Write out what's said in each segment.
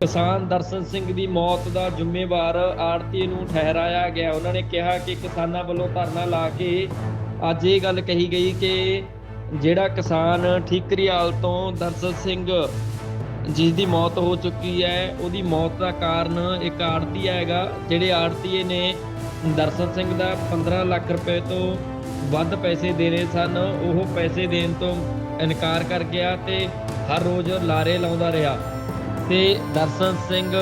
ਕਿਸਾਨ ਦਰਸ਼ਨ ਸਿੰਘ ਦੀ ਮੌਤ ਦਾ ਜ਼ਿੰਮੇਵਾਰ ਆੜਤੀ ਨੂੰ ਠਹਿਰਾਇਆ ਗਿਆ। ਉਹਨਾਂ ਨੇ ਕਿਹਾ ਕਿ ਕਿਸਾਨਾਂ ਵੱਲੋਂ ਧਰਨਾ ਲਾ ਕੇ ਅੱਜ ਇਹ ਗੱਲ ਕਹੀ ਗਈ ਕਿ ਜਿਹੜਾ ਕਿਸਾਨ ਠੀਕਰੀਆਲ ਤੋਂ ਦਰਸ਼ਨ ਸਿੰਘ ਜਿਸ ਦੀ ਮੌਤ ਹੋ ਚੁੱਕੀ ਹੈ, ਉਹਦੀ ਮੌਤ ਦਾ ਕਾਰਨ ਇੱਕ ਆੜਤੀ ਹੈਗਾ। ਜਿਹੜੇ ਆੜਤੀਏ ਨੇ ਦਰਸ਼ਨ ਸਿੰਘ ਦਾ 15 ਲੱਖ ਰੁਪਏ ਤੋਂ ਵੱਧ ਪੈਸੇ ਦੇਣੇ ਸਨ, ਉਹ ਪੈਸੇ ਦੇਣ ਤੋਂ ਇਨਕਾਰ ਕਰ ਗਿਆ ਤੇ ਹਰ ਰੋਜ਼ ਲਾਰੇ ਲਾਉਂਦਾ ਰਿਹਾ। ਤੇ ਦਰਸ਼ਨ ਸਿੰਘ,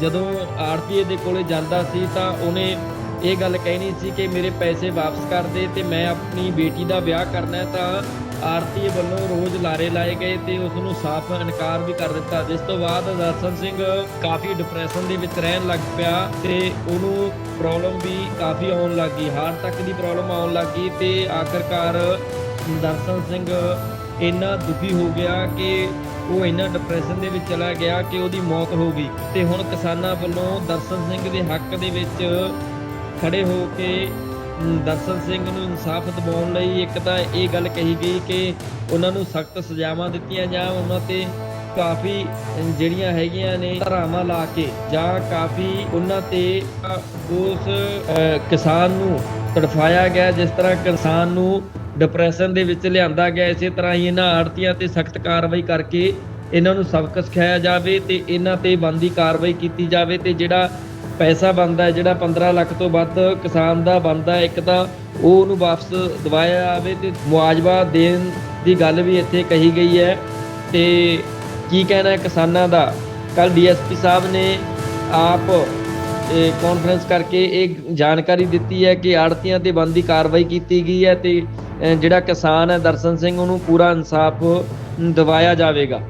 ਜਦੋਂ ਆੜਤੀਏ ਦੇ ਕੋਲੇ ਜਾਂਦਾ ਸੀ ਤਾਂ ਉਹਨੇ ਇਹ ਗੱਲ ਕਹਿਣੀ ਸੀ ਕਿ ਮੇਰੇ ਪੈਸੇ ਵਾਪਸ ਕਰ ਦੇ ਤੇ ਮੈਂ ਆਪਣੀ ਬੇਟੀ ਦਾ ਵਿਆਹ ਕਰਨਾ ਹੈ ਤਾਂ ਆਰਤੀ ਵੱਲੋਂ ਰੋਜ਼ ਲਾਰੇ ਲਾਏ ਗਏ ਤੇ ਉਸ ਨੂੰ ਸਾਫ਼ ਇਨਕਾਰ ਵੀ ਕਰ ਦਿੱਤਾ, ਜਿਸ ਤੋਂ ਬਾਅਦ ਦਰਸ਼ਨ ਸਿੰਘ ਕਾਫੀ ਡਿਪਰੈਸ਼ਨ ਦੇ ਵਿੱਚ ਰਹਿਣ ਲੱਗ ਪਿਆ ਤੇ ਉਹਨੂੰ ਪ੍ਰੋਬਲਮ ਵੀ ਕਾਫੀ ਆਉਣ ਲੱਗ ਗਈ, ਹਾਰਟ ਤੱਕ ਦੀ ਪ੍ਰੋਬਲਮ ਆਉਣ ਲੱਗ ਗਈ ਤੇ ਆਖਰਕਾਰ ਦਰਸ਼ਨ ਸਿੰਘ ਇੰਨਾ ਦੁਖੀ ਹੋ ਗਿਆ ਕਿ ਉਹ ਇੰਨਾ ਡਿਪਰੈਸ਼ਨ ਦੇ ਵਿੱਚ ਚਲਾ ਗਿਆ ਕਿ ਉਹਦੀ ਮੌਤ ਹੋ ਗਈ। ਤੇ ਹੁਣ ਕਿਸਾਨਾਂ ਵੱਲੋਂ ਦਰਸ਼ਨ ਸਿੰਘ ਦੇ ਹੱਕ ਦੇ ਵਿੱਚ ਖੜੇ ਹੋ ਕੇ ਦਰਸ਼ਨ ਸਿੰਘ ਨੂੰ ਇਨਸਾਫ ਦਿਵਾਉਣ ਲਈ ਇੱਕ ਤਾਂ ਇਹ ਗੱਲ ਕਹੀ ਗਈ ਕਿ ਉਹਨਾਂ ਨੂੰ ਸਖਤ ਸਜ਼ਾਵਾਂ ਦਿੱਤੀਆਂ ਜਾਂ ਉਹਨਾਂ ਤੇ ਕਾਫੀ ਜਿਹੜੀਆਂ ਹੈਗੀਆਂ ਨੇ ਧਾਰਾਵਾਂ ਲਾ ਕੇ ਜਾਂ ਕਾਫੀ ਉਹਨਾਂ ਤੇ ਉਸ ਕਿਸਾਨ ਨੂੰ ਤੜਫਾਇਆ ਗਿਆ, ਜਿਸ ਤਰ੍ਹਾਂ ਕਿਸਾਨ ਨੂੰ ਡਿਪਰੈਸ਼ਨ ਦੇ ਵਿੱਚ ਲਿਆਂਦਾ ਗਿਆ, ਇਸੇ ਤਰ੍ਹਾਂ ਹੀ ਇਹਨਾਂ ਆੜਤੀਆਂ ਤੇ ਸਖਤ ਕਾਰਵਾਈ ਕਰਕੇ ਇਹਨਾਂ ਨੂੰ ਸਬਕ ਸਿਖਾਇਆ ਜਾਵੇ ਤੇ ਇਹਨਾਂ ਤੇ ਬੰਦੀ ਕਾਰਵਾਈ ਕੀਤੀ ਜਾਵੇ ਤੇ ਜਿਹੜਾ ਪੈਸਾ ਬਣਦਾ, ਜਿਹੜਾ 15 ਲੱਖ ਤੋਂ ਵੱਧ ਕਿਸਾਨ ਦਾ ਬਣਦਾ, ਇੱਕ ਤਾਂ ਉਹ ਉਹਨੂੰ ਵਾਪਸ ਦਿਵਾਇਆ ਜਾਵੇ ਤੇ ਮੁਆਵਜ਼ਾ ਦੇਣ ਦੀ ਗੱਲ ਵੀ ਇੱਥੇ ਕਹੀ ਗਈ ਹੈ ਤੇ ਕੀ ਕਹਿਣਾ ਹੈ ਕਿਸਾਨਾਂ ਦਾ? ਕੱਲ ਡੀਐਸਪੀ ਸਾਹਿਬ ਨੇ ਆਪ ਕਾਨਫਰੰਸ ਕਰਕੇ ਇਹ ਜਾਣਕਾਰੀ ਦਿੱਤੀ ਹੈ ਕਿ ਆੜਤੀਆਂ ਤੇ ਬੰਦੀ ਕਾਰਵਾਈ ਕੀਤੀ ਗਈ ਹੈ ਤੇ ਜਿਹੜਾ ਕਿਸਾਨ ਹੈ ਦਰਸ਼ਨ ਸਿੰਘ, ਉਹਨੂੰ ਪੂਰਾ ਇਨਸਾਫ ਦਿਵਾਇਆ ਜਾਵੇਗਾ।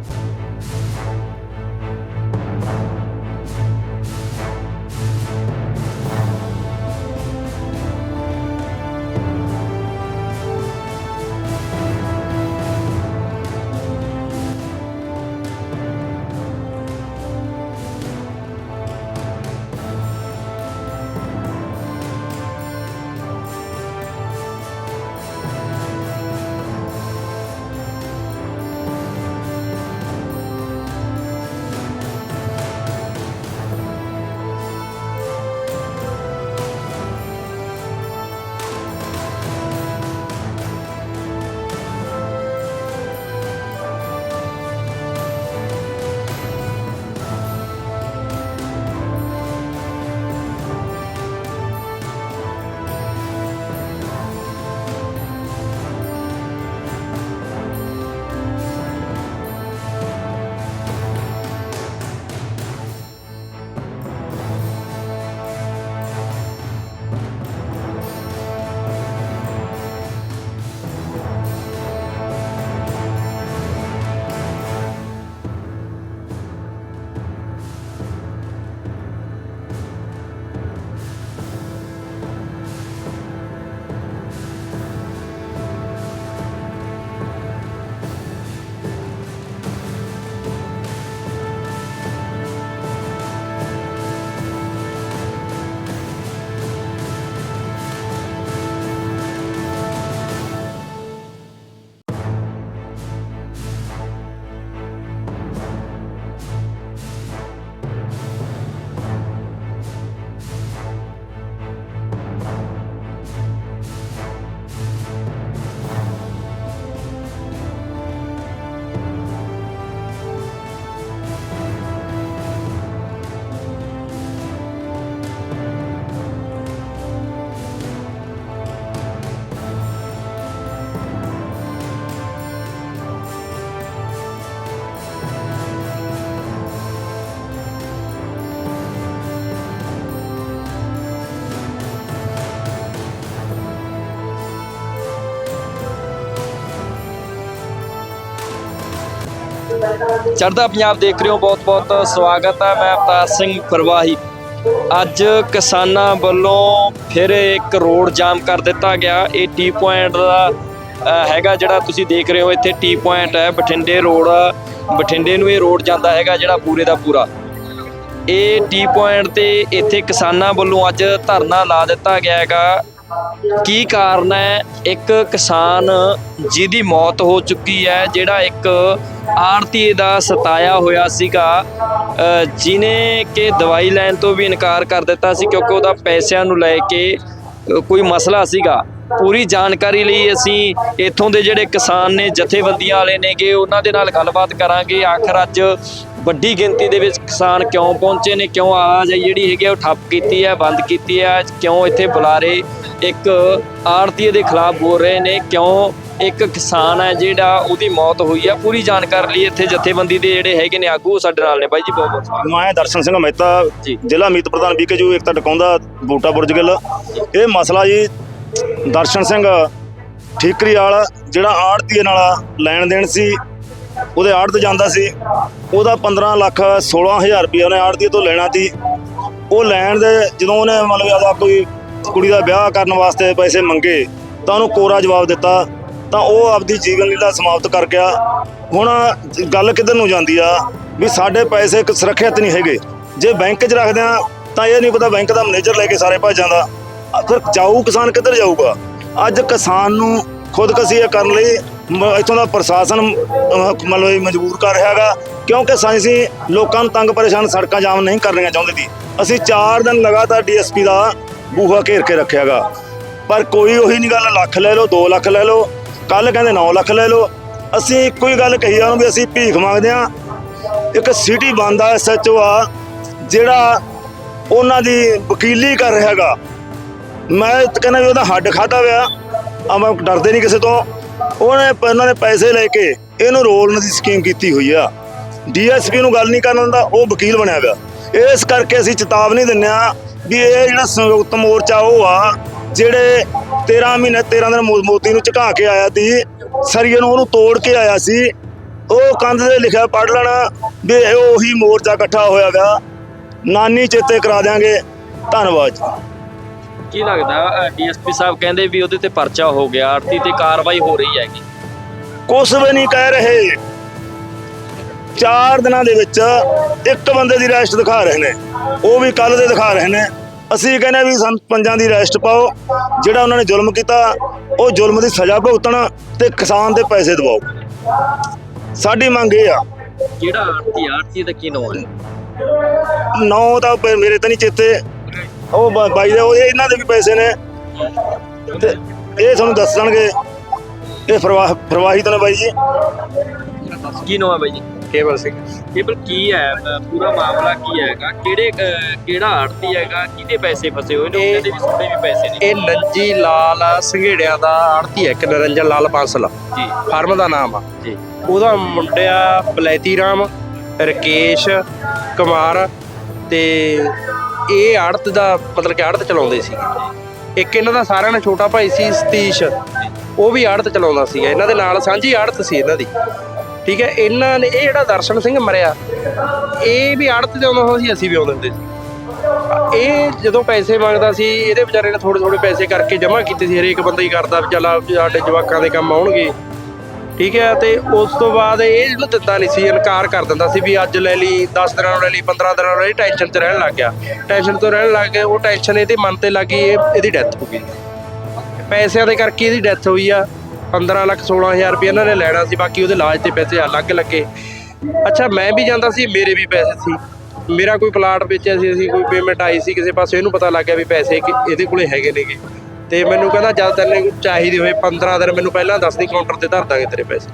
ਚੜ੍ਹਦਾ ਪੰਜਾਬ ਦੇਖ ਰਹੇ ਹੋ ਬਹੁਤ-ਬਹੁਤ ਸਵਾਗਤ ਹੈ। ਮੈਂ ਅਵਤਾਰ ਸਿੰਘ ਪ੍ਰਵਾਹੀ। ਅੱਜ ਕਿਸਾਨਾਂ ਵੱਲੋਂ ਫਿਰ ਇੱਕ ਰੋਡ ਜਾਮ ਕਰ ਦਿੱਤਾ ਗਿਆ। ਇਹ ਟੀ ਪੁਆਇੰਟ ਦਾ ਹੈਗਾ ਜਿਹੜਾ ਤੁਸੀਂ ਦੇਖ ਰਹੇ ਹੋ, ਇੱਥੇ ਟੀ ਪੁਆਇੰਟ ਹੈ, ਬਠਿੰਡੇ ਰੋਡ। ਬਠਿੰਡੇ ਨੂੰ ਇਹ ਰੋਡ ਜਾਂਦਾ ਹੈਗਾ ਜਿਹੜਾ ਪੂਰੇ ਦਾ ਪੂਰਾ। ਇਹ ਟੀ ਪੁਆਇੰਟ ਤੇ ਇੱਥੇ ਕਿਸਾਨਾਂ ਵੱਲੋਂ ਅੱਜ ਧਰਨਾ ਲਾ ਦਿੱਤਾ ਗਿਆ ਹੈਗਾ। ਕੀ ਕਾਰਨ ਹੈ? ਇੱਕ ਕਿਸਾਨ ਜਿਹਦੀ ਮੌਤ ਹੋ ਚੁੱਕੀ ਹੈ ਜਿਹੜਾ ਇੱਕ ਆੜਤੀਏ ਦਾ ਸਤਾਇਆ ਹੋਇਆ ਸੀਗਾ ਅ, ਜਿਨੇ ਕਿ ਦਵਾਈ ਲੈਣ ਤੋਂ ਵੀ ਇਨਕਾਰ ਕਰ ਦਿੱਤਾ ਸੀ ਕਿਉਂਕਿ ਉਹਦਾ ਪੈਸਿਆਂ ਨੂੰ ਲੈ ਕੇ ਕੋਈ ਮਸਲਾ ਸੀਗਾ। ਪੂਰੀ ਜਾਣਕਾਰੀ ਲਈ ਅਸੀਂ ਇੱਥੋਂ ਦੇ ਜਿਹੜੇ ਕਿਸਾਨ ਨੇ ਜਥੇਬੰਦੀਆਂ ਵਾਲੇ ਨੇਗੇ ਉਹਨਾਂ ਦੇ ਨਾਲ ਗੱਲਬਾਤ ਕਰਾਂਗੇ। ਆਖਰ ਅੱਜ ਵੱਡੀ ਗਿਣਤੀ ਦੇ ਵਿੱਚ ਕਿਸਾਨ ਕਿਉਂ ਪਹੁੰਚੇ ਨੇ ਕਿਉਂ ਆਵਾਜ਼ ਜਿਹੜੀ ਹੈਗੀ ਆ ਉਹ ਠੱਪ ਕੀਤੀ ਹੈ ਬੰਦ ਕੀਤੀ ਹੈ ਕਿਉਂ ਇੱਥੇ ਬੁਲਾਰੇ ਇੱਕ ਆੜਤੀਏ ਦੇ ਖਿਲਾਫ ਬੋਲ ਰਹੇ ਨੇ ਕਿਉਂ ਇੱਕ ਕਿਸਾਨ ਹੈ ਜਿਹੜਾ ਉਹਦੀ ਮੌਤ ਹੋਈ ਹੈ ਪੂਰੀ ਜਾਣਕਾਰੀ ਲਈ ਇੱਥੇ ਜਥੇਬੰਦੀ ਦੇ ਜਿਹੜੇ ਹੈਗੇ ਨੇ ਆਗੂ ਸਾਡੇ ਨਾਲ ਨੇ ਬਾਈ ਜੀ ਬਹੁਤ ਬਹੁਤ ਸਵਾਗਤ। ਮੈਂ ਦਰਸ਼ਨ ਸਿੰਘ ਮਹਿਤਾ। ਜ਼ਿਲ੍ਹਾ ਮੀਤ ਪ੍ਰਧਾਨ ਬੀਕੇਯੂ ਏਕਤਾ ਟਕਾਉਂਦਾ ਬੂਟਾ ਬੁਰਜਗਿੱਲ ਇਹ ਮਸਲਾ ਜੀ ਦਰਸ਼ਨ ਸਿੰਘ ਠੀਕਰੀ ਵਾਲਾ ਜਿਹੜਾ ਆੜਤੀਏ ਨਾਲ ਲੈਣ ਦੇਣ ਸੀ ਉਹਦੇ ਆੜਤ ਜਾਂਦਾ ਸੀ ਉਹਦਾ 15 ਲੱਖ 16000 ਰੁਪਏ ਉਹਨੇ ਆੜਤੀਏ ਤੋਂ ਲੈਣਾ ਸੀ। ਉਹ ਲੈਣ ਦੇ ਜਦੋਂ ਉਹਨੇ ਮਤਲਬ ਆਦਾ ਕੋਈ ਕੁੜੀ ਦਾ ਵਿਆਹ ਕਰਨ ਵਾਸਤੇ ਪੈਸੇ ਮੰਗੇ, ਤਾਂ ਉਹਨੂੰ ਕੋਰਾ ਜਵਾਬ ਦਿੱਤਾ, ਤਾਂ ਉਹ ਆਪਦੀ ਜੀਵਨ ਲੀਲਾ ਸਮਾਪਤ ਕਰ ਗਿਆ। ਹੁਣ ਗੱਲ ਕਿੱਧਰ ਨੂੰ ਜਾਂਦੀ ਆ? ਵੀ ਸਾਡੇ ਪੈਸੇ ਸੁਰੱਖਿਅਤ ਨਹੀਂ ਹੈਗੇ। ਜੇ ਬੈਂਕ 'ਚ ਰੱਖਦੇ ਆ, ਤਾਂ ਇਹ ਨਹੀਂ ਪਤਾ ਬੈਂਕ ਦਾ ਮੈਨੇਜਰ ਲੈ ਕੇ ਸਾਰੇ ਭੱਜ ਜਾਂਦਾ। ਫਿਰ ਜਾਊ ਕਿਸਾਨ ਕਿੱਧਰ ਜਾਊਗਾ? ਅੱਜ ਕਿਸਾਨ ਨੂੰ ਖੁਦਕਸ਼ੀ ਕਰਨ ਲਈ ਮ- ਇੱਥੋਂ ਦਾ ਪ੍ਰਸ਼ਾਸਨ ਮਤਲਬ ਮਜਬੂਰ ਕਰ ਰਿਹਾ ਹੈਗਾ। ਕਿਉਂਕਿ ਸਾਇੰਸੀ ਲੋਕਾਂ ਨੂੰ ਤੰਗ ਪਰੇਸ਼ਾਨ ਸੜਕਾਂ ਜਾਮ ਨਹੀਂ ਕਰਨੀਆਂ ਚਾਹੁੰਦੇ ਸੀ। ਅਸੀਂ 4 ਦਿਨ ਲਗਾਤਾਰ ਡੀਐਸਪੀ ਦਾ ਬੂਹਾ ਘੇਰ ਕੇ ਰੱਖਿਆਗਾ। ਪਰ ਕੋਈ ਉਹੀ ਨਹੀਂ ਗੱਲ, ਲੱਖ ਲੈ ਲਓ 2 ਲੱਖ ਲੈ ਲਓ ਕੱਲ ਕਹਿੰਦੇ 9 ਲੱਖ ਲੈ ਲਓ। ਅਸੀਂ ਇੱਕੋ ਹੀ ਗੱਲ ਕਹੀ ਆ ਉਹਨੂੰ ਵੀ ਅਸੀਂ ਭੀਖ ਮੰਗਦੇ ਆ ਇੱਕ ਸਿਟੀ ਬੰਦਾ ਐਸਐਚਓ ਆ, ਜਿਹੜਾ ਉਹਨਾਂ ਦੀ ਵਕੀਲੀ ਕਰ ਰਿਹਾ ਹੈਗਾ। ਮੈਂ ਕਹਿੰਦਾ ਵੀ ਉਹਦਾ ਹੱਡ ਖਾਦਾ ਹੋਇਆ। ਆਪਾਂ ਡਰਦੇ ਨਹੀਂ ਕਿਸੇ ਤੋਂ। ਉਹਨੇ ਉਹਨਾਂ ਨੇ ਪੈਸੇ ਲੈ ਕੇ ਇਹਨੂੰ ਰੋਲਣ ਦੀ ਸਕੀਮ ਕੀਤੀ ਹੋਈ ਆ। ਡੀਐਸਪੀ ਨੂੰ ਗੱਲ ਨਹੀਂ ਕਰਨ ਦਿੰਦਾ, ਉਹ ਵਕੀਲ ਬਣਿਆ ਗਿਆ ਇਸ ਕਰਕੇ ਅਸੀਂ ਚੇਤਾਵਨੀ ਦਿੰਨੇ ਆ ਵੀ ਇਹ ਜਿਹੜਾ ਸੰਯੁਕਤ ਮੋਰਚਾ ਉਹ ਆ ਜਿਹੜੇ 13 ਮਹੀਨੇ 13 ਦਿਨ ਮੋਦੀ ਨੂੰ ਝੁਕਾ ਕੇ ਆਇਆ ਸੀ ਸਰੀਏ ਨੂੰ ਉਹਨੂੰ ਤੋੜ ਕੇ ਆਇਆ ਸੀ ਉਹ ਕੰਧ ਤੇ ਲਿਖਿਆ ਪੜ ਲੈਣਾ ਵੀ ਇਹ ਉਹੀ ਮੋਰਚਾ ਇਕੱਠਾ ਹੋਇਆ ਗਾ ਨਾਨੀ ਚੇਤੇ ਕਰਾ ਦਿਆਂਗੇ। ਧੰਨਵਾਦ ਜੀ। ਕੀ ਲੱਗਦਾ ਡੀਐਸਪੀ ਸਾਹਿਬ ਕਹਿੰਦੇ ਵੀ ਉਹਦੇ ਤੇ ਪਰਚਾ ਹੋ ਗਿਆ ਆੜਤੀ ਤੇ ਕਾਰਵਾਈ ਹੋ ਰਹੀ ਹੈਗੀ। ਕੁਛ ਵੀ ਨਹੀਂ ਕਹਿ ਰਹੇ। ਚਾਰ ਦਿਨਾਂ ਦੇ ਵਿੱਚ ਇੱਕ ਬੰਦੇ ਦੀ ਅਰੈਸਟ ਦਿਖਾ ਰਹੇ ਨੇ। ਉਹ ਵੀ ਕੱਲ ਦੇ ਦਿਖਾ ਰਹੇ ਨੇ। ਅਸੀਂ ਕਹਿੰਦੇ ਵੀ ਸਾਨੂੰ ਪੰਜਾਂ ਦੀ ਅਰੈਸਟ ਪਾਓ। ਜਿਹੜਾ ਉਹਨਾਂ ਨੇ ਜ਼ੁਲਮ ਕੀਤਾ ਉਹ ਜ਼ੁਲਮ ਦੀ ਸਜ਼ਾ ਭੁਗਤਣ ਤੇ ਕਿਸਾਨ ਦੇ ਪੈਸੇ ਦਿਵਾਓ। ਸਾਡੀ ਮੰਗ ਇਹ ਆ। ਕਿਹੜਾ ਆੜਤੀ? ਆੜਤੀ ਦਾ ਕੀ ਨਾਮ ਹੈ? ਨੌ ਤਾਂ ਮੇਰੇ ਤਾਂ ਨਹੀਂ ਚੇਤੇ। ਉਹ ਬਾਈ ਦੇ ਉਹ ਇਹਨਾਂ ਦੇ ਵੀ ਪੈਸੇ ਨੇ। ਤੇ ਇਹ ਤੁਹਾਨੂੰ ਦੱਸ ਦੇਣਗੇ। ਇਹ ਪ੍ਰਵਾਹੀ ਤਾਂ ਬਾਈ ਜੀ। ਕੀ ਨਾਮ ਹੈ ਬਾਈ ਜੀ? ਕੇਵਲ ਸਿੰਘ। ਕੇਵਲ ਕੀ ਹੈ? ਅ, ਪੂਰਾ ਮਾਮਲਾ ਕੀ ਹੈਗਾ? ਕਿਹੜੇ ਅ, ਕਿਹੜਾ ਆੜਤੀ ਹੈਗਾ? ਕਿਹਦੇ ਪੈਸੇ ਫਸੇ ਹੋਏ? ਨੇ ਇਹ- ਉਹਦੇ ਵੀ ਤੁਹਾਡੇ ਵੀ ਪੈਸੇ ਨੇ। ਇਹ ਨੰਜੀ ਲਾਲ ਸੰਘੇੜਿਆਂ ਦਾ ਆੜਤੀ ਹੈ ਇੱਕ ਨਰਿੰਜਨ ਲਾਲ ਬਾਂਸਲ ਜੀ। ਫਾਰਮ ਦਾ ਨਾਮ ਆ। ਜੀ। ਉਹਦਾ ਮੁੰਡਿਆ ਬਲੈਤੀ ਰਾਮ ਰਕੇਸ਼ ਕੁਮਾਰ ਤੇ ਇਹ ਆੜਤ ਦਾ ਮਤਲਬ ਕਿ ਆੜਤ ਚਲਾਉਂਦੇ ਸੀ। ਇੱਕ ਇਹਨਾਂ ਦਾ ਸਾਰਿਆਂ ਨਾਲ ਛੋਟਾ ਭਾਈ ਸੀ ਸਤੀਸ਼। ਉਹ ਵੀ ਆੜਤ ਚਲਾਉਂਦਾ ਸੀਗਾ। ਇਹਨਾਂ ਦੇ ਨਾਲ ਸਾਂਝੀ ਆੜਤ ਸੀ ਇਹਨਾਂ ਦੀ। ਠੀਕ ਹੈ, ਇਹਨਾਂ ਨੇ ਇਹ ਜਿਹੜਾ ਦਰਸ਼ਨ ਸਿੰਘ ਮਰਿਆ, ਇਹ ਵੀ ਆੜਤ ਤੇ ਆਉਂਦਾ ਹੁੰਦਾ ਸੀ, ਅਸੀਂ ਵੀ ਆਉਂਦੇ ਹੁੰਦੇ ਸੀ। ਇਹ ਜਦੋਂ ਪੈਸੇ ਮੰਗਦਾ ਸੀ, ਇਹਦੇ ਵਿਚਾਰੇ ਨੇ ਥੋੜੇ ਥੋੜੇ ਪੈਸੇ ਕਰਕੇ ਜਮ੍ਹਾਂ ਕੀਤੇ ਸੀ, ਹਰੇਕ ਬੰਦਾ ਹੀ ਕਰਦਾ ਵੀ ਚੱਲ ਸਾਡੇ ਜਵਾਕਾਂ ਦੇ ਕੰਮ ਆਉਣਗੇ। ਠੀਕ ਹੈ, ਤੇ ਉਸ ਤੋਂ ਬਾਅਦ ਇਹ ਇਹਨੂੰ ਦਿੰਦਾ ਨਹੀਂ ਸੀ, ਇਨਕਾਰ ਕਰ ਦਿੰਦਾ ਸੀ ਵੀ ਅੱਜ ਲੈ ਲਈ 10 ਦਿਨਾਂ ਨੂੰ ਲੈ ਲਈ 15 ਦਿਨਾਂ ਨੂੰ ਲੈ ਲਈ ਟੈਨਸ਼ਨ 'ਚ ਰਹਿਣ ਲੱਗ ਗਿਆ। ਟੈਨਸ਼ਨ ਤੋਂ ਰਹਿਣ ਲੱਗ ਗਿਆ ਉਹ ਟੈਨਸ਼ਨ ਇਹਦੇ ਮਨ ਤੇ ਲੱਗੀ ਇਹ ਇਹਦੀ ਡੈਥ ਹੋ ਗਈ। ਪੈਸਿਆਂ ਦੇ ਕਰਕੇ ਇਹਦੀ ਡੈਥ ਹੋਈ ਆ। 15 ਲੱਖ 16000 ਰੁਪਏ ਇਹਨਾਂ ਨੇ ਲੈਣਾ ਸੀ, ਬਾਕੀ ਉਹਦੇ ਇਲਾਜ ਤੇ ਪੈਸੇ ਅਲੱਗ ਲੱਗੇ। ਅੱਛਾ, ਮੈਂ ਵੀ ਜਾਂਦਾ ਸੀ, ਮੇਰੇ ਵੀ ਪੈਸੇ ਸੀ। ਮੇਰਾ ਕੋਈ ਪਲਾਟ ਵੇਚਿਆ ਸੀ, ਅਸੀਂ ਕੋਈ ਪੇਮੈਂਟ ਆਈ ਸੀ ਕਿਸੇ ਪਾਸੇ, ਇਹਨੂੰ ਪਤਾ ਲੱਗ ਗਿਆ ਵੀ ਪੈਸੇ ਕਿ ਇਹਦੇ ਕੋਲੇ ਹੈਗੇ ਨੇਗੇ। ਤੇ ਮੈਨੂੰ ਕਹਿੰਦਾ, ਜਦ ਤੈਨੂੰ ਚਾਹੀਦੇ ਹੋਏ 15 ਦਿਨ, ਮੈਨੂੰ ਪਹਿਲਾਂ ਦੱਸ ਦੇ ਕਾਊਂਟਰ ਤੇ ਧਰ ਦਾਂਗੇ ਤੇਰੇ ਪੈਸੇ।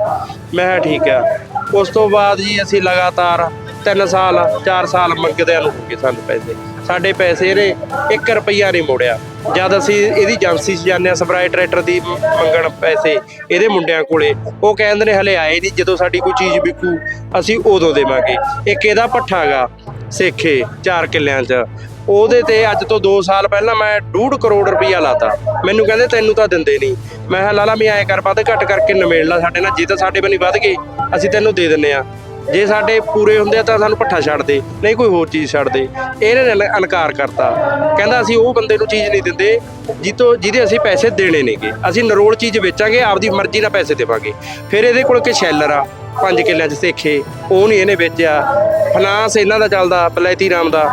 ਮੈਂ ਕਿਹਾ, ਠੀਕ ਆ। ਉਸ ਤੋਂ ਬਾਅਦ ਜੀ ਅਸੀਂ ਲਗਾਤਾਰ 3 ਸਾਲ 4 ਸਾਲ ਮੰਗਦਿਆਂ ਨੂੰ ਹੋ ਗਏ ਸਾਨੂੰ ਪੈਸੇ। ਸਾਡੇ ਪੈਸੇ ਇਹਨੇ 1 ਰੁਪਈਆ ਨਹੀਂ ਮੋੜਿਆ। ਜਦ ਅਸੀਂ ਇਹਦੀ ਏਜੰਸੀ 'ਚ ਜਾਂਦੇ ਆ ਸਪਰਾਈ ਟਰੈਕਟਰ ਦੀ ਮੰਗਣ ਪੈਸੇ ਇਹਦੇ ਮੁੰਡਿਆਂ ਕੋਲੇ, ਉਹ ਕਹਿੰਦੇ ਨੇ ਹਲੇ ਆਏ ਨਹੀਂ, ਜਦੋਂ ਸਾਡੀ ਕੋਈ ਚੀਜ਼ ਵਿਕੂ, ਅਸੀਂ ਉਦੋਂ ਦੇਵਾਂਗੇ। ਇੱਕ ਇਹਦਾ ਪੱਠਾ ਗਾ, ਸੇਖੇ 4 ਕਿੱਲਿਆਂ 'ਚ। ਉਹਦੇ ਤੇ ਅੱਜ ਤੋਂ 2 ਸਾਲ ਪਹਿਲਾਂ ਮੈਂ 2.5 ਕਰੋੜ ਰੁਪਈਆ ਲਾਤਾ। ਮੈਨੂੰ ਕਹਿੰਦੇ, ਤੈਨੂੰ ਤਾਂ ਦਿੰਦੇ ਨਹੀਂ। ਮੈਂ ਕਿਹਾ ਲਾਲਾ ਮੈਂ ਐਂ ਕਰ, ਵੱਧ ਘੱਟ ਕਰਕੇ ਨਿਮੇੜ ਲਾ ਸਾਡੇ ਨਾਲ, ਜੇ ਤਾਂ ਸਾਡੇ ਬਣੀ ਵੱਧ ਗਏ, ਅਸੀਂ ਤੈਨੂੰ ਦੇ ਦਿੰਨੇ ਆ ਜੇ ਸਾਡੇ ਪੂਰੇ ਹੁੰਦੇ ਆ ਤਾਂ ਸਾਨੂੰ ਪੱਠਾ ਛੱਡ ਦੇ, ਨਹੀਂ ਕੋਈ ਹੋਰ ਚੀਜ਼ ਛੱਡ ਦੇ। ਇਹਨੇ ਨੇ ਇਨਕਾਰ ਕਰਤਾ। ਕਹਿੰਦਾ ਅਸੀਂ ਉਹ ਬੰਦੇ ਨੂੰ ਚੀਜ਼ ਨਹੀਂ ਦਿੰਦੇ, ਜਿੱਤੋਂ, ਜਿਹਦੇ ਅਸੀਂ ਪੈਸੇ ਦੇਣੇ ਨੇਗੇ। ਅਸੀਂ ਨਰੋਲ ਚੀਜ਼ ਵੇਚਾਂਗੇ, ਆਪਦੀ ਮਰਜ਼ੀ ਨਾਲ ਪੈਸੇ ਦੇਵਾਂਗੇ। ਫਿਰ ਇਹਦੇ ਕੋਲ ਕਿ ਸ਼ੈਲਰ ਆ, ਪੰਜ ਕਿੱਲਿਆਂ 'ਚ ਸੇਖੇ। ਉਹ ਨਹੀਂ ਇਹਨੇ ਵੇਚਿਆ। ਫਨਾਂਸ ਇਹਨਾਂ ਦਾ ਚੱਲਦਾ, ਬਲੈਤੀ ਰਾਮ ਦਾ।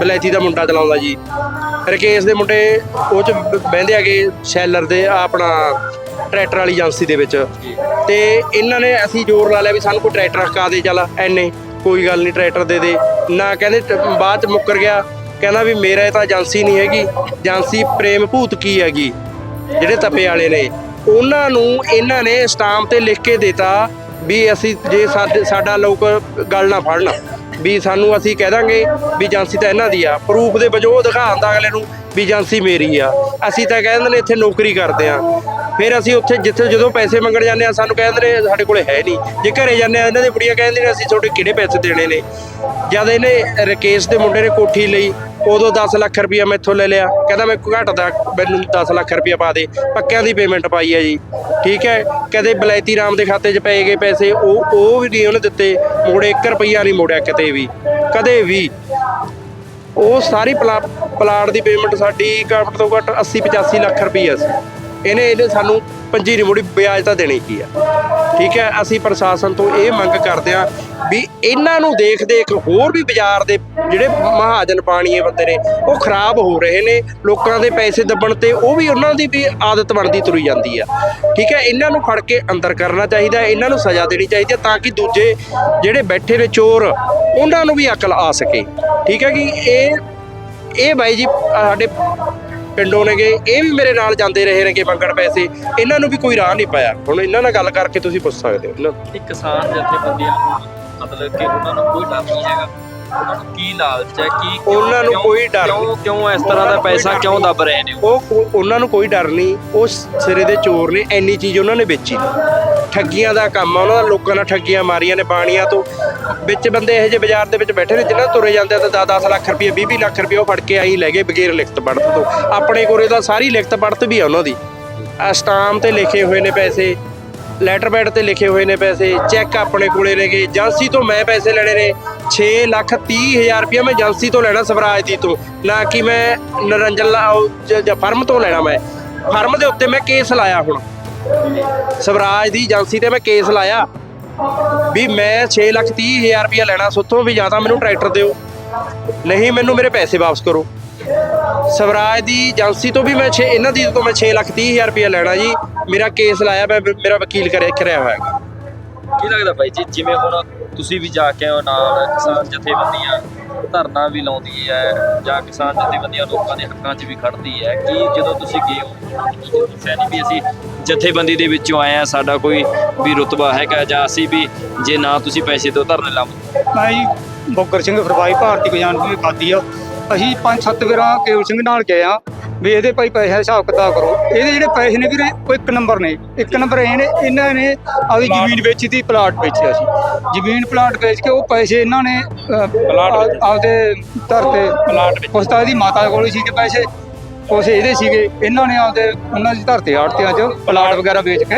ਬਲੈਤੀ ਦਾ ਮੁੰਡਾ ਚਲਾਉਂਦਾ ਜੀ। ਰਕੇਸ਼ ਦੇ ਮੁੰਡੇ, ਉਹ ਚ ਬ- ਬਹਿੰਦੇ ਹੈਗੇ ਸ਼ੈਲਰ ਦੇ, ਆਪਣਾ ਟਰੈਕਟਰ ਵਾਲੀ ਏਜੰਸੀ ਦੇ ਵਿੱਚ। ਤੇ ਇਹਨਾਂ ਨੇ ਅਸੀਂ ਜ਼ੋਰ ਲਾ ਲਿਆ ਵੀ ਸਾਨੂੰ ਕੋਈ ਟਰੈਕਟਰ ਹਕਾ ਦੇ, ਚੱਲ ਐਨੇ, ਕੋਈ ਗੱਲ ਨਹੀਂ, ਟਰੈਕਟਰ ਦੇ ਦੇ। ਨਾ ਕਹਿੰਦੇ ਬਾਅਦ ਚ ਮੁੱਕਰ ਗਿਆ। ਕਹਿੰਦਾ ਵੀ ਮੇਰਾ ਇਹ ਤਾਂ ਏਜੰਸੀ ਨਹੀਂ ਹੈਗੀ। ਏਜੰਸੀ ਪ੍ਰੇਮ ਭੂਤ ਕੀ ਹੈਗੀ? ਜਿਹੜੇ ਤਪੇ ਵਾਲੇ ਨੇ। ਉਹਨਾਂ ਨੂੰ ਇਹਨਾਂ ਨੇ ਸਟਾਮ ਤੇ ਲਿਖ ਕੇ ਦਿੱਤਾ ਵੀ ਅਸੀਂ ਜੇ ਸਾਡੇ- ਸਾਡਾ ਲੋਕ ਗੱਲ ਨਾ ਫੜਨ। ਵੀ ਸਾਨੂੰ ਅਸੀਂ ਕਹਿ ਦਾਂਗੇ ਵੀ ਏਜੰਸੀ ਤਾਂ ਇਹਨਾਂ ਦੀ ਆ। ਪ੍ਰੂਫ ਦੇ ਵਜੋਂ ਉਹ ਦਿਖਾਉਂਦਾ ਅਗਲੇ ਨੂੰ ਵੀ ਏਜੰਸੀ ਮੇਰੀ ਆ। ਅਸੀਂ ਤਾਂ ਕਹਿੰਦੇ ਨੇ ਇੱਥੇ ਨੌਕਰੀ ਕਰਦੇ ਆ। ਫਿਰ ਅਸੀਂ ਉੱਥੇ ਜਿੱਥੇ ਜਦੋਂ ਪੈਸੇ ਮੰਗਣ ਜਾਂਦੇ ਆ, ਸਾਨੂੰ ਕਹਿੰਦੇ ਨੇ ਸਾਡੇ ਕੋਲੇ ਹੈ ਨਹੀਂ। ਜੇ ਘਰੇ ਜਾਂਦੇ ਆ, ਇਹਨਾਂ ਦੀ ਬੁੜੀਆਂ ਕਹਿੰਦੇ ਨੇ ਅਸੀਂ ਤੁਹਾਡੇ ਕਿਹੜੇ ਪੈਸੇ ਦੇਣੇ ਨੇ? ਜਦ ਇਹਨੇ ਰਕੇਸ਼ ਦੇ ਮੁੰਡੇ ਨੇ ਕੋਠੀ ਲਈ ਉਦੋਂ 10 ਲੱਖ ਰੁਪਇਆ ਮੈਥੋਂ ਲੈ ਲਿਆ। ਕਹਿੰਦਾ ਮੈਂ ਘਟਦਾ ਮੈਨੂੰ 10 ਲੱਖ ਰੁਪਇਆ ਪਾ ਦੇ। ਪੱਕਿਆਂ ਦੀ ਪੇਮੈਂਟ ਪਾਈ ਹੈ ਜੀ। ਠੀਕ ਹੈ? ਕਦੇ ਬਲੈਤੀ ਰਾਮ ਦੇ ਖਾਤੇ 'ਚ ਪਏ ਗਏ ਪੈਸੇ। ਉਹ ਉਹ ਵੀ ਨਹੀਂ ਉਹਨੇ ਦਿੱਤੇ। ਮੋੜੇ 1 ਰੁਪਈਆ ਨਹੀਂ ਮੋੜਿਆ ਕਿਤੇ ਵੀ। ਕਦੇ ਵੀ। ਉਹ ਸਾਰੀ ਪਲਾ- ਪਲਾਟ ਦੀ ਪੇਮੈਂਟ ਸਾਡੀ ਘੱਟ ਤੋਂ ਘੱਟ 80 85 ਲੱਖ ਰੁਪਈਆ ਸੀ। ਇਹਨੇ ਇਹਨੇ ਸਾਨੂੰ ਪੰਜੀ ਨਹੀਂ ਮੋੜੀ ਵਿਆਜ ਤਾਂ ਦੇਣੀ ਕੀ ਆ? ਠੀਕ ਹੈ, ਅਸੀਂ ਪ੍ਰਸ਼ਾਸਨ ਤੋਂ ਇਹ ਮੰਗ ਕਰਦੇ ਆ ਵੀ ਇਹਨਾਂ ਨੂੰ ਦੇਖ ਦੇਖ ਹੋਰ ਵੀ ਬਾਜ਼ਾਰ ਦੇ ਜਿਹੜੇ ਮਹਾਜਨ ਪਾਣੀਏ ਬੰਦੇ ਨੇ, ਉਹ ਖਰਾਬ ਹੋ ਰਹੇ ਨੇ, ਲੋਕਾਂ ਦੇ ਪੈਸੇ ਦੱਬਣ ਤੇ ਉਹ ਵੀ ਉਹਨਾਂ ਦੀ ਵੀ ਆਦਤ ਬਣਦੀ ਤੁਰੀ ਜਾਂਦੀ ਆ। ਠੀਕ ਹੈ, ਇਹਨਾਂ ਨੂੰ ਫੜ ਕੇ ਅੰਦਰ ਕਰਨਾ ਚਾਹੀਦਾ, ਇਹਨਾਂ ਨੂੰ ਸਜ਼ਾ ਦੇਣੀ ਚਾਹੀਦੀ ਹੈ ਤਾਂ ਕਿ ਦੂਜੇ ਜਿਹੜੇ ਬੈਠੇ ਨੇ ਚੋਰ, ਉਹਨਾਂ ਨੂੰ ਵੀ ਅਕਲ ਆ ਸਕੇ। ਠੀਕ ਹੈ ਕਿ ਇਹ ਇਹ ਬਾਈ ਜੀ, ਸਾਡੇ ਪਿੰਡੋਂ ਨੇਗੇ, ਇਹ ਵੀ ਮੇਰੇ ਨਾਲ ਜਾਂਦੇ ਰਹੇ ਨੇਗੇ ਮੰਗਣ ਪੈਸੇ। ਇਹਨਾਂ ਨੂੰ ਵੀ ਕੋਈ ਰਾਹ ਨਹੀਂ ਪਾਇਆ। ਹੁਣ ਇਹਨਾਂ ਨਾਲ ਗੱਲ ਕਰਕੇ ਤੁਸੀਂ ਪੁੱਛ ਸਕਦੇ ਹੋ। ਇਹਨਾਂ ਤੋਂ। ਕਿਸਾਨ ਜਥੇਬੰਦੀਆਂ ਨੂੰ ਮਤਲਬ ਕਿ ਉਹਨਾਂ ਨੂੰ ਕੋਈ ਡਰ ਨਹੀਂ ਹੈਗਾ। ਉਹਨਾਂ ਨੂੰ ਕੀ ਲਾਲਚ ਹੈ? ਕੀ ਕਿਉਂ- ਉਹਨਾਂ ਨੂੰ ਕਿਉਂ- ਕੋਈ ਡਰ ਕਿਉਂ ਨਹੀਂ। ਕਿਉਂ ਇਸ ਤਰ੍ਹਾਂ ਦਾ ਪੈਸਾ ਕਿਉਂ। ਦੱਬ ਰਹੇ ਨੇ ਉਹ? ਉਹ ਉਹ- ਉਹਨਾਂ ਨੂੰ ਕੋਈ ਡਰ ਨਹੀਂ। ਉਹ ਸਿਰੇ ਦੇ ਚੋਰ ਨੇ। ਐਨੀ ਚੀਜ਼ ਉਹਨਾਂ ਨੇ ਵੇਚੀ। ਠੱਗੀਆਂ ਦਾ ਕੰਮ ਆ। ਉਹਨਾਂ ਦਾ ਲੋਕਾਂ ਨਾਲ ਠੱਗੀਆਂ ਮਾਰੀਆਂ ਨੇ ਬਾਣੀਆਂ ਤੋਂ। ਵਿੱਚ ਬੰਦੇ ਇਹੋ ਜਿਹੇ ਬਾਜ਼ਾਰ ਦੇ ਵਿੱਚ ਬੈਠੇ ਨੇ ਜਿਨ੍ਹਾਂ ਤੁਰੇ ਜਾਂਦੇ ਆ ਤਾਂ 10-10 ਲੱਖ ਰੁਪਏ 20-20 ਲੱਖ ਰੁਪਏ ਉਹ ਫੜ ਕੇ ਆਈ ਲੈ ਗਏ ਬਗੈਰ ਲਿਖਤ ਪੜਤ ਤੋਂ। ਆਪਣੇ ਕੋਲੇ ਤਾਂ ਸਾਰੀ ਲਿਖਤ ਪੜਤ ਵੀ ਆ ਉਹਨਾਂ ਦੀ। ਆ ਸਟਾਮ ਤੇ ਲਿਖੇ ਹੋਏ ਨੇ ਪੈਸੇ। ਲੈਟਰ ਪੈਡ ਤੇ ਲਿਖੇ ਹੋਏ ਨੇ ਪੈਸੇ। ਚੈੱਕ ਆਪਣੇ ਕੋਲੇ ਨੇਗੇ ਏਜੰਸੀ ਤੋਂ ਮੈਂ ਪੈਸੇ ਲੈਣੇ ਨੇ। 6 ਲੱਖ 30 ਹਜ਼ਾਰ ਰੁਪਇਆ ਮੈਂ ਏਜੰਸੀ ਤੋਂ ਲੈਣਾ ਸਵਰਾਜ ਦੀ ਤੋਂ। ਨਾ ਕਿ ਮੈਂ ਨਰੰਜਨ ਲਾ ਉਹ ਫਰਮ ਤੋਂ ਲੈਣਾ ਮੈਂ। ਫਰਮ ਦੇ ਉੱਤੇ ਮੈਂ ਕੇਸ ਲਾਇਆ ਹੁਣ। ਸਵਰਾਜ ਦੀ ਏਜੰਸੀ ਤੇ ਮੈਂ ਕੇਸ ਲਾਇਆ। ਵੀ ਮੈਂ 6 ਲੱਖ 30 ਹਜ਼ਾਰ ਰੁਪਇਆ ਲੈਣਾ ਸੁੱਥੋਂ, ਵੀ ਜਾਂ ਤਾਂ ਮੈਨੂੰ ਟਰੈਕਟਰ ਦਿਓ। ਨਹੀਂ, ਮੈਨੂੰ ਮੇਰੇ ਪੈਸੇ ਵਾਪਸ ਕਰੋ। ਸਵਰਾਜ ਦੀ ਏਜੰਸੀ ਤੋਂ ਵੀ ਮੈਂ 6 ਇਹਨਾਂ ਦੀ ਤੋਂ ਮੈਂ 6 ਲੱਖ 30 ਹਜ਼ਾਰ ਰੁਪਇਆ ਲੈਣਾ ਜੀ। ਮੇਰਾ ਕੇਸ ਲਾਇਆ, ਮੈਂ ਮੇਰਾ ਵਕੀਲ ਕਰਿਆ ਕਰਿਆ ਹੋਇਆ। ਹੈਗਾ ਕੀ ਲੱਗਦਾ ਬਾਈ ਜੀ, ਜਿਵੇਂ ਹੁਣ ਤੁਸੀਂ ਵੀ ਜਾ ਕੇ ਆਏ ਨਾਲ ਕਿਸਾਨ ਜਥੇਬੰਦੀਆਂ, ਧਰਨਾ ਵੀ ਲਾਉਂਦੀ ਹੈ ਜਾਂ ਕਿਸਾਨ ਜਥੇਬੰਦੀਆਂ ਲੋਕਾਂ ਦੇ ਹੱਕਾਂ 'ਚ ਵੀ ਖੜਦੀ ਹੈ, ਕਿ ਜਦੋਂ ਤੁਸੀਂ ਗਏ ਹੋ ਦੱਸਿਆ ਨਹੀਂ ਵੀ ਅਸੀਂ ਜਥੇਬੰਦੀ ਦੇ ਵਿੱਚੋਂ ਆਏ ਆ ਸਾਡਾ ਕੋਈ ਵੀ ਰੁਤਬਾ ਹੈਗਾ ਜਾਂ ਅਸੀਂ ਵੀ ਜੇ ਨਾ ਤੁਸੀਂ ਪੈਸੇ ਦਿਓ ਧਰਨੇ ਲਾਵਾਂ ਮੈਂ ਜੀ ਬੋਗਰ ਸਿੰਘ ਫਰਵਾਈ ਭਾਰਤੀ ਕਿਸਾਨ ਦੀ ਖਾਦੀ ਆ। ਅਸੀਂ ਪੰਜ ਸੱਤ ਵਾਰਾਂ ਕੇਵਲ ਸਿੰਘ ਨਾਲ ਗਏ ਆ ਵੀ ਇਹਦੇ ਭਾਈ ਪੈਸੇ ਦਾ ਹਿਸਾਬ ਕਿਤਾਬ ਕਰੋ। ਇਹਦੇ ਜਿਹੜੇ ਪੈਸੇ ਨੇ ਵੀਰੇ ਉਹ ਇੱਕ ਨੰਬਰ ਨੇ। ਇੱਕ ਨੰਬਰ ਇਹ ਨੇ ਇਹਨਾਂ ਨੇ ਆਪਦੀ ਜ਼ਮੀਨ ਵੇਚੀ ਤੀ ਪਲਾਟ ਵੇਚਿਆ ਸੀ। ਜ਼ਮੀਨ ਪਲਾਟ ਵੇਚ ਕੇ ਉਹ ਪੈਸੇ ਇਹਨਾਂ ਨੇ ਪਲਾਟ। ਆਪਦੇ ਧਰ ਤੇ ਪਲਾਟ ਵਿੱਚ। ਉਸ ਤਾਂ ਇਹਦੀ ਮਾਤਾ ਕੋਲ ਸੀਗੇ ਪੈਸੇ ਕੁਛ ਇਹਦੇ ਸੀਗੇ, ਇਹਨਾਂ ਨੇ ਆਪਦੇ, ਉਹਨਾਂ ਦੀ ਧਰਤੇ ਆੜਤੀਆਂ 'ਚ ਪਲਾਟ ਵਗੈਰਾ ਵੇਚ ਕੇ,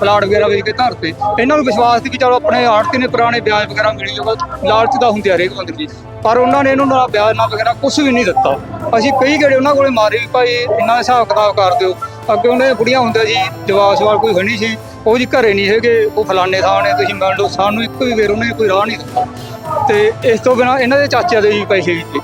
ਪਲਾਟ ਵਗੈਰਾ ਵੇਚ ਕੇ ਧਰਤੇ। ਇਹਨਾਂ ਨੂੰ ਵਿਸ਼ਵਾਸ ਸੀ ਕਿ ਚਲੋ ਆਪਣੇ ਆੜਤੀ ਨੇ ਪੁਰਾਣੇ ਵਿਆਜ ਵਗੈਰਾ ਮਿਲੀ ਜਾਊਗਾ ਲਾਲਚ ਦਾ ਹੁੰਦੇ ਆ ਹਰੇਕ ਬੰਦੇ ਦੀ। ਪਰ ਉਹਨਾਂ ਨੇ ਇਹਨੂੰ ਨਾ ਵਿਆਜ ਨਾ ਵਗੈਰਾ ਕੁਝ ਵੀ ਨਹੀਂ ਦਿੱਤਾ। ਅਸੀਂ ਕਈ ਗੇੜੇ ਉਹਨਾਂ ਕੋਲੇ ਮਾਰੇ ਵੀ ਭਾਈ ਇੰਨਾ ਹਿਸਾਬ ਕਿਤਾਬ ਕਰ ਦਿਓ। ਅੱਗੇ ਉਹਨੇ ਬੁੜੀਆਂ ਹੁੰਦੇ ਸੀ ਜਵਾਬ ਸਵਾਲ ਕੋਈ ਹੈ ਨਹੀਂ ਸੀ, ਉਹ ਜੀ ਘਰੇ ਨਹੀਂ ਹੈਗੇ, ਉਹ ਫਲਾਣੇ ਥਾਂ ਨੇ, ਤੁਸੀਂ ਮੰਨ ਲਓ ਸਾਨੂੰ ਇੱਕ ਵੀ ਵੇਰ ਉਹਨੇ ਕੋਈ ਰਾਹ ਨਹੀਂ ਦਿੱਤਾ। ਤੇ ਇਸ ਤੋਂ ਬਿਨਾ ਇਹਨਾਂ ਦੇ ਚਾਚਾ ਦੇ ਵੀ ਪੈਸੇ ਵੀ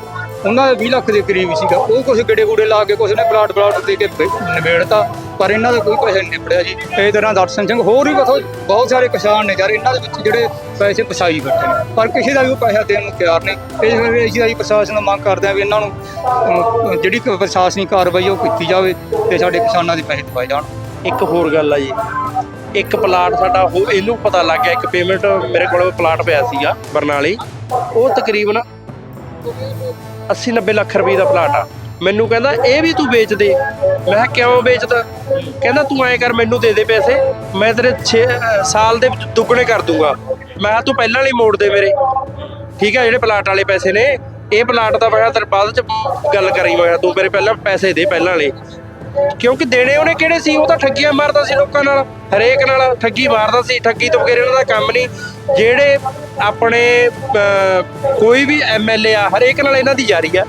ਉਹਨਾਂ ਦਾ 20 ਲੱਖ ਦੇ ਕਰੀਬ ਸੀਗਾ। ਉਹ ਕੁਝ ਗੇੜੇ ਗੂੜੇ ਲਾ ਕੇ ਕੁਝ ਨੇ ਪਲਾਟ ਪਲਾਟ ਦੇ ਕੇ ਬ- ਨਿਬੇੜਤਾ, ਪਰ ਇਹਨਾਂ ਦਾ ਕੋਈ ਪੈਸਾ ਨਹੀਂ ਨਿਬੜਿਆ ਜੀ। ਇਹ ਤਰ੍ਹਾਂ ਦਰਸ਼ਨ ਸਿੰਘ, ਹੋਰ ਵੀ ਬਹੁਤ ਬਹੁਤ ਸਾਰੇ ਕਿਸਾਨ ਨੇ ਯਾਰ, ਇਹਨਾਂ ਦੇ ਵਿੱਚ ਜਿਹੜੇ ਪੈਸੇ ਫਸਾਈ ਬੈਠੇ ਨੇ। ਪਰ ਕਿਸੇ ਦਾ ਵੀ ਉਹ ਪੈਸਾ ਦੇਣ ਨੂੰ ਤਿਆਰ ਨਹੀਂ। ਇਸ ਵੇਲੇ ਅਸੀਂ ਅਸੀਂ ਪ੍ਰਸ਼ਾਸਨ ਨੂੰ ਮੰਗ ਕਰਦੇ ਹਾਂ ਵੀ ਇਹਨਾਂ ਨੂੰ ਜਿਹੜੀ ਕੋਈ ਪ੍ਰਸ਼ਾਸਨਿਕ ਕਾਰਵਾਈ ਉਹ ਕੀਤੀ ਜਾਵੇ ਤੇ ਸਾਡੇ ਕਿਸਾਨਾਂ ਦੇ ਪੈਸੇ ਦਵਾਏ ਜਾਣ। ਇੱਕ ਹੋਰ ਗੱਲ ਆ ਜੀ। ਇੱਕ ਪਲਾਟ ਸਾਡਾ ਉਹ ਇਹਨੂੰ ਪਤਾ ਲੱਗ ਗਿਆ, ਇੱਕ ਪੇਮੈਂਟ ਮੇਰੇ ਕੋਲ ਪਲਾਟ ਪਿਆ ਸੀਗਾ ਬਰਨਾਲੇ। ਉਹ ਤਕਰੀਬਨ 80 90 ਲੱਖ ਰੁਪਏ ਦਾ ਪਲਾਟ ਆ। ਮੈਨੂੰ ਕਹਿੰਦਾ, ਇਹ ਵੀ ਤੂੰ ਵੇਚ ਦੇ। ਮੈਂ ਕਿਹਾ, ਕਿਉਂ ਵੇਚਦਾ? ਕਹਿੰਦਾ, ਤੂੰ ਐਂ ਕਰ, ਮੈਨੂੰ ਦੇ ਦੇ ਪੈਸੇ। ਮੈਂ ਤੇਰੇ 6 ਸਾਲ ਦੇ ਵਿੱਚ ਦੁੱਗਣੇ ਕਰ ਦੂੰਗਾ। ਮੈਂ ਕਿਹਾ, ਤੂੰ ਪਹਿਲਾਂ ਵਾਲੀ ਮੋੜ ਦੇ ਮੇਰੇ। ਠੀਕ ਹੈ ਜਿਹੜੇ ਪਲਾਟ ਵਾਲੇ ਪੈਸੇ ਨੇ, ਇਹ ਪਲਾਟ ਦਾ ਮੈਂ ਕਿਹਾ, ਤੇਰੇ ਬਾਅਦ ਚ ਗੱਲ ਕਰੀ ਮੈਂ ਕਿਹਾ, ਤੂੰ ਮੇਰੇ ਪਹਿਲਾਂ ਪੈਸੇ ਦੇ, ਪਹਿਲਾਂ ਵਾਲੇ। ਕਿਉਂਕਿ ਦੇਣੇ ਉਹਨੇ ਕਿਹੜੇ ਸੀ? ਉਹ ਤਾਂ ਠੱਗੀਆਂ ਮਾਰਦਾ ਸੀ ਲੋਕਾਂ ਨਾਲ, ਹਰੇਕ ਨਾਲ ਠੱਗੀ ਮਾਰਦਾ ਸੀ, ਠੱਗੀ ਤੋਂ ਬਗੈਰ ਇਹਨਾਂ ਦਾ ਕੰਮ ਨਹੀਂ। ਜਿਹੜੇ ਆਪਣੇ ਕੋਈ ਵੀ ਐਮਐਲਏ ਆ, ਹਰੇਕ ਨਾਲ ਇਹਨਾਂ ਦੀ ਜਾਰੀ ਆ।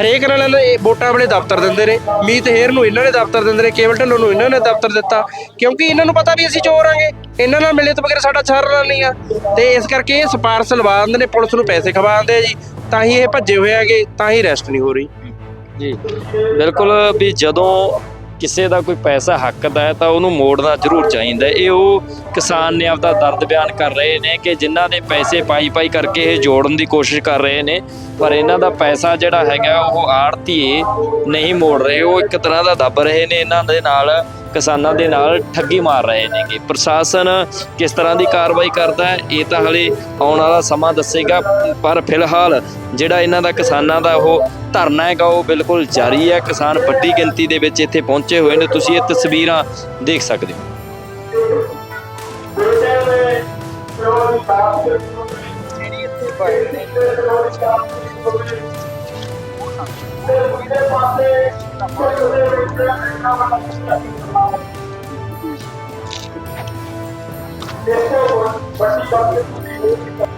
ਹਰੇਕ ਨਾਲ ਇਹ ਵੋਟਾਂ ਵਾਲੇ ਦਫ਼ਤਰ ਦਿੰਦੇ ਨੇ ਮੀਤ ਹੇਰ ਨੂੰ ਇਹਨਾਂ ਨੇ ਦਫ਼ਤਰ ਦਿੰਦੇ ਨੇ ਕੇਵਲ ਢੱਲੋਂ ਨੂੰ ਇਹਨਾਂ ਨੇ ਦਫ਼ਤਰ ਦਿੱਤਾ। ਕਿਉਂਕਿ ਇਹਨਾਂ ਨੂੰ ਪਤਾ ਵੀ ਅਸੀਂ ਚੋਰ ਆਂਗੇ। ਇਹਨਾਂ ਨਾਲ ਮਿਲੇ ਤੋਂ ਬਗੈਰ ਸਾਡਾ ਛਾਰਨਾ ਨਹੀਂ ਆ। ਤੇ ਇਸ ਕਰਕੇ ਇਹ ਸਪਾਰਸ ਲਵਾ ਦਿੰਦੇ ਨੇ, ਪੁਲਿਸ ਨੂੰ ਪੈਸੇ ਖਵਾ ਦਿੰਦੇ ਆ ਜੀ। ਤਾਂ ਹੀ ਇਹ ਭੱਜੇ ਹੋਏ ਆਗੇ ਤਾਂ ਹੀ ਰੈਸਟ ਨਹੀਂ ਹੋ ਰਹੀ। ਜੀ। ਬਿਲਕੁਲ ਵੀ ਜਦੋਂ ਕਿਸੇ ਦਾ ਕੋਈ ਪੈਸਾ ਹੱਕ ਦਾ ਹੈ ਤਾਂ ਉਹਨੂੰ ਮੋੜਨਾ ਜ਼ਰੂਰ ਚਾਹੀਦਾ ਇਹ ਉਹ ਕਿਸਾਨ ਨੇ ਆਪਦਾ ਦਰਦ ਬਿਆਨ ਕਰ ਰਹੇ ਨੇ ਕਿ ਜਿਨ੍ਹਾਂ ਨੇ ਪੈਸੇ ਪਾਈ ਪਾਈ ਕਰਕੇ ਇਹ ਜੋੜਨ ਦੀ ਕੋਸ਼ਿਸ਼ ਕਰ ਰਹੇ ਨੇ, ਪਰ ਇਹਨਾਂ ਦਾ ਪੈਸਾ ਜਿਹੜਾ ਹੈਗਾ ਉਹ ਆੜਤੀਏ ਨਹੀਂ ਮੋੜ ਰਹੇ। ਉਹ ਇੱਕ ਤਰ੍ਹਾਂ ਦਾ ਦੱਬ ਰਹੇ ਨੇ ਇਹਨਾਂ ਦੇ ਨਾਲ। ਕਿਸਾਨਾਂ ਦੇ ਨਾਲ ਠੱਗੀ ਮਾਰ ਰਹੇ ਨੇਗੇ। ਪ੍ਰਸ਼ਾਸਨ ਕਿਸ ਤਰ੍ਹਾਂ ਦੀ ਕਾਰਵਾਈ ਕਰਦਾ ਹੈ, ਇਹ ਤਾਂ ਹਲੇ ਆਉਣ ਵਾਲਾ ਸਮਾਂ ਦੱਸੇਗਾ, ਪਰ ਫਿਲਹਾਲ ਜਿਹੜਾ ਇਹਨਾਂ ਦਾ ਕਿਸਾਨਾਂ ਦਾ ਉਹ ਧਰਨਾ ਹੈਗਾ, ਉਹ ਬਿਲਕੁਲ ਜਾਰੀ ਹੈ। ਕਿਸਾਨ ਵੱਡੀ ਗਿਣਤੀ ਦੇ ਵਿੱਚ ਇੱਥੇ ਪਹੁੰਚੇ ਹੋਏ ਨੇ, ਤੁਸੀਂ ਇਹ ਤਸਵੀਰਾਂ ਦੇਖ ਸਕਦੇ ਹੋ। ਦੇਖੋ ਵੱਡੀ ਗੱਲ ਇਹ